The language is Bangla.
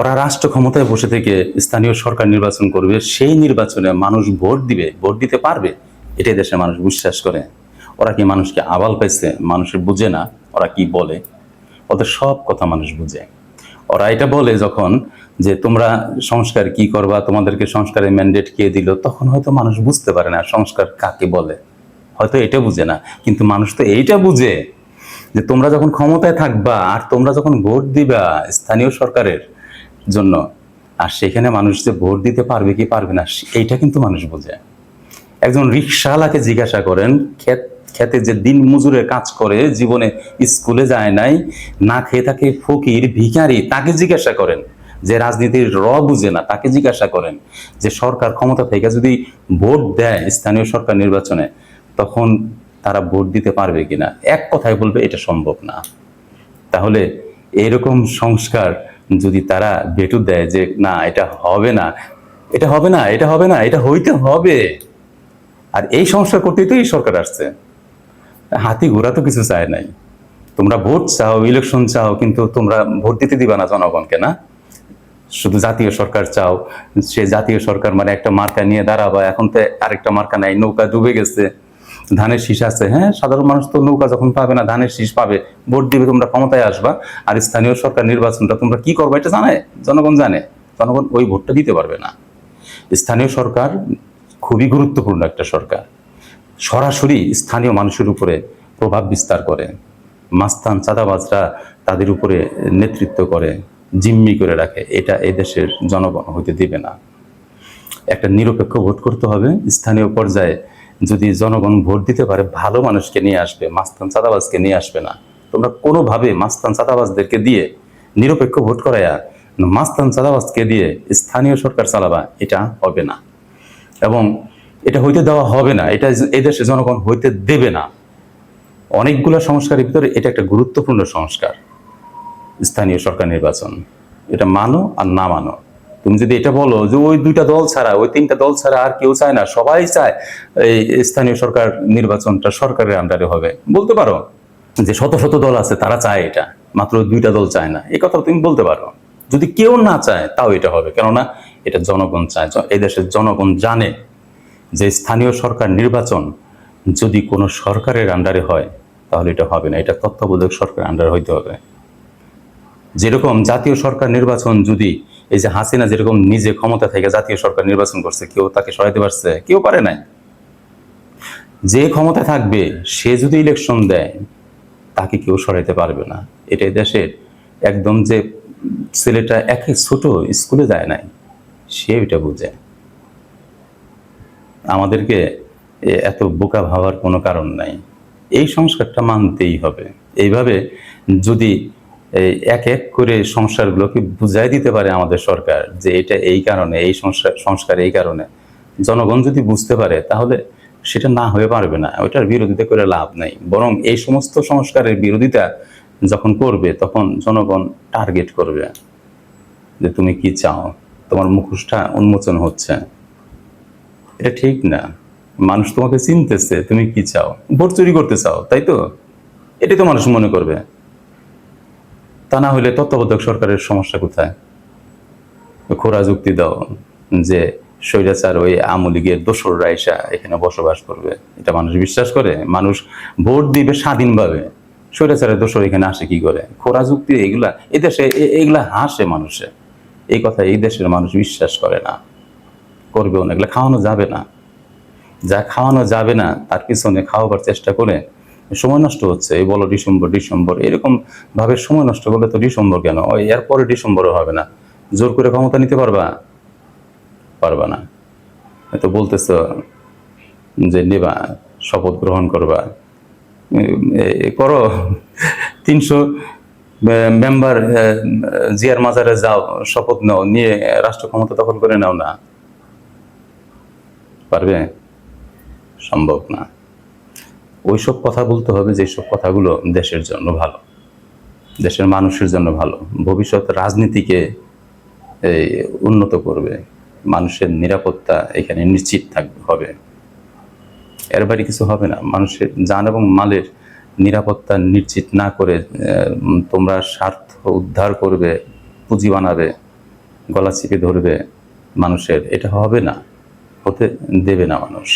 ওরা রাষ্ট্র ক্ষমতায় বসে থেকে স্থানীয় সরকার নির্বাচন করবে, সেই নির্বাচনে মানুষ ভোট দিবে, ভোট দিতে পারবে, এটাই দেশের মানুষ বিশ্বাস করে। ওরা কি মানুষকে আবাল পাইছে মানুষের বুঝে না, ওরা কি বলে? ওদের সব কথা মানুষ বুঝে। ওরা এটা বলে যখন যে তোমরা সংস্কার কি করবা, তোমাদেরকে সংস্কারের ম্যান্ডেট কে দিল, তখন হয়তো মানুষ বুঝতে পারে না সংস্কার কাকে বলে। হয়তো এটা বুঝে না, কিন্তু মানুষ তো এইটা বুঝে যে তোমরা যখন ক্ষমতায় থাকবা আর তোমরা যখন ভোট দিবা স্থানীয় সরকারের জন্য। আর সেখানে মানুষ যে ভোট দিতে পারবে কি পারবে না, এইটা কিন্তু মানুষ বোঝে। একজন রিক্সাওয়ালাকে জিজ্ঞাসা করেন ক্ষেত খেতে যে দিন মজুরে কাজ করে, জীবনে স্কুলে যায় নাই, না খেয়ে থাকে ফকির, ভিখারি? তাকে জিজ্ঞাসা করেন। যে রাজনীতির র বুঝে না, তাকে জিজ্ঞাসা করেন যে, সরকার ক্ষমতা থেকে যদি ভোট দেয় স্থানীয় সরকার নির্বাচনে, তখন তারা ভোট দিতে পারবে কিনা এক কথায় বলবে, এটা সম্ভব না। তাহলে এরকম সংস্কার যদি তারা বেটু দেয় যে, না, এটা হবে না। এটা হবে না, এটা হবে না, এটা হইতে হবে। আর এই সংস্কার করতেই তো এই সরকার আসছে। হাতি ঘোড়া তো কিছু চায় নাই। তোমরা ভোট চাও ইলেকশন চাও, কিন্তু তোমরা ভোট দিতে দিবা না জনগণকে, না? শুধু জাতীয় সরকার চাও, সে জাতীয় সরকার মানে একটা মার্কা নিয়ে দাঁড়াবা, এখন তো আরেকটা মার্কা নাই, নৌকা ডুবে গেছে। ধানের শীষ আছে হ্যাঁ? সাধারণ মানুষ তো নৌকা যখন পাবে না, ধানের শীষ পাবে, ভোট দিবে, তোমরা ক্ষমতায় আসবা। আর স্থানীয় সরকার নির্বাচনটা তোমরা কি করবে এটা জানে? জনগণ জানে। জনগণ ওই ভোটটা দিতে পারবে না। স্থানীয় সরকার খুবই গুরুত্বপূর্ণ একটা সরকার। সরাসরি স্থানীয় মানুষের উপরে প্রভাব বিস্তার করে। মাস্তান চাঁদাবাজরা তাদের উপরে নেতৃত্ব করে, জিম্মি করে রাখে। এটা এই দেশের জনগণ হইতে দিবে না। একটা নিরপেক্ষ ভোট করতে হবে। স্থানীয় পর্যায়ে যদি জনগণ ভোট দিতে পারে, ভালো মানুষকে নিয়ে আসবে, মাস্তান চাঁদাবাজকে নিয়ে আসবে না। তোমরা কোনোভাবে মাস্তান চাঁদাবাজদেরকে দিয়ে নিরপেক্ষ ভোট করাইয়া মাস্তান চাঁদাবাজকে দিয়ে স্থানীয় সরকার চালাবা, এটা হবে না। এবং এটা হইতে দেওয়া হবে না, এটা এই দেশে জনগণ হইতে দেবে না। অনেকগুলো সংস্কারের ভিতরে এটা একটা গুরুত্বপূর্ণ সংস্কার, স্থানীয় সরকার নির্বাচন। এটা মানো আর না মানো। তুমি যদি এটা বলো যে ওই দুইটা দল ছাড়া, ওই তিনটা দল ছাড়া আর কেউ চায় না, সবাই চায় এই স্থানীয় সরকার নির্বাচনটা সরকারের আন্ডারে হবে। বলতে পারো যে শত শত দল আছে, তারা চায় এটা, মাত্র দুইটা দল চায় না। এই কথা তুমি বলতে পারো। যদি কেউ না চায়, তাও এটা হবে। কেননা এটা জনগণ চায়। এই দেশের জনগণ জানে যে স্থানীয় সরকার নির্বাচন যদি কোনো সরকারের আন্ডারে হয়, তাহলে এটা হবে না। এটা তত্ত্বাবধায়ক সরকারের আন্ডারে হইতে হবে। যেরকম জাতীয় সরকার নির্বাচন যদি এই যে হাসিনা যেরকম নিজে ক্ষমতা থেকে জাতীয় সরকার নির্বাচন করছে, কেউ তাকে সরাইতে পারছে, কেউ পারে নাই। যে ক্ষমতা থাকবে, সে যদি ইলেকশন দেয়, তাকে কেউ সরাইতে পারবে না। এটাই দেশের একদম যে ছেলেটা একে ছোট স্কুলে যায় নাই, সে এটা বুঝে। আমাদেরকে এত বোকা ভাবার কোনো কারণ নাই। এই সংস্কারটা মানতেই হবে। এইভাবে যদি এই এক এক করে সংস্কারগুলোকে বুঝাই দিতে পারে আমাদের সরকার যে এটা এই কারণে, এই সংস্কার সংস্কার এই কারণে। জনগণ যদি বুঝতে পারে, তাহলে সেটা না হয়ে পারবে না। ওইটার বিরোধিতা করে লাভ নেই। বরং এই সমস্ত সংস্কারের বিরোধিতা যখন করবে, তখন জনগণ টার্গেট করবে যে তুমি কি চাও? তোমার মুখোশটা উন্মোচন হচ্ছে। এটা ঠিক না। মানুষ তোমাকে চিনতেছে, তুমি কি চাও? ভোট চুরি করতে চাও, তাই তো? এটাই তো মানুষ মনে করবে। তা না হলে তত্ত্বাবধায়ক সরকারের সমস্যা কোথায়? খোরা যুক্তি দাও যে স্বৈরাচার ওই আমলিগের দোসররা এসা এখানে বসবাস করবে। এটা মানুষ বিশ্বাস করে? মানুষ ভোট দিবে স্বাধীনভাবে। স্বৈরাচারের দোসর এখানে আসে কি করে? খোরা যুক্তি, এগুলা এই দেশে, এ- এগুলা হাসে মানুষে। এই কথা এই দেশের মানুষ বিশ্বাস করে না। করবেও না, এগুলো খাওয়ানো যাবে না। যা খাওয়ানো যাবে না, তার পিছনে খাওয়াবার চেষ্টা করে সময় নষ্ট হচ্ছে, এই বলো ডিসেম্বর ডিসেম্বর, এরকম ভাবে সময় নষ্ট করলে তো ডিসেম্বর কেন? ওই এরপরে ডিসেম্বরও হবে না। জোর করে ক্ষমতা নিতে পারবা? পারবা না। তো বলতেছ যে নেবা, শপথ গ্রহণ করবা। করো। তিনশো মেম্বার জিয়ার মাজারে যাও, শপথ নাও, নিয়ে রাষ্ট্র ক্ষমতা দখল করে নাও না। পারবে? সম্ভব না। ওইসব কথা বলতে হবে যেসব কথাগুলো দেশের জন্য ভালো, দেশের মানুষের জন্য ভালো। ভবিষ্যৎ রাজনীতিকে উন্নত করবে, মানুষের নিরাপত্তা এখানে নিশ্চিত থাকবে, হবে। এর বাইরে কিছু হবে না। মানুষের যান এবং মালের নিরাপত্তা নিশ্চিত না করে তোমরা স্বার্থ উদ্ধার করবে, পুঁজি বানাবে, গলা চিপে ধরবে, মানুষের এটা হবে না, হতে দেবে না মানুষ।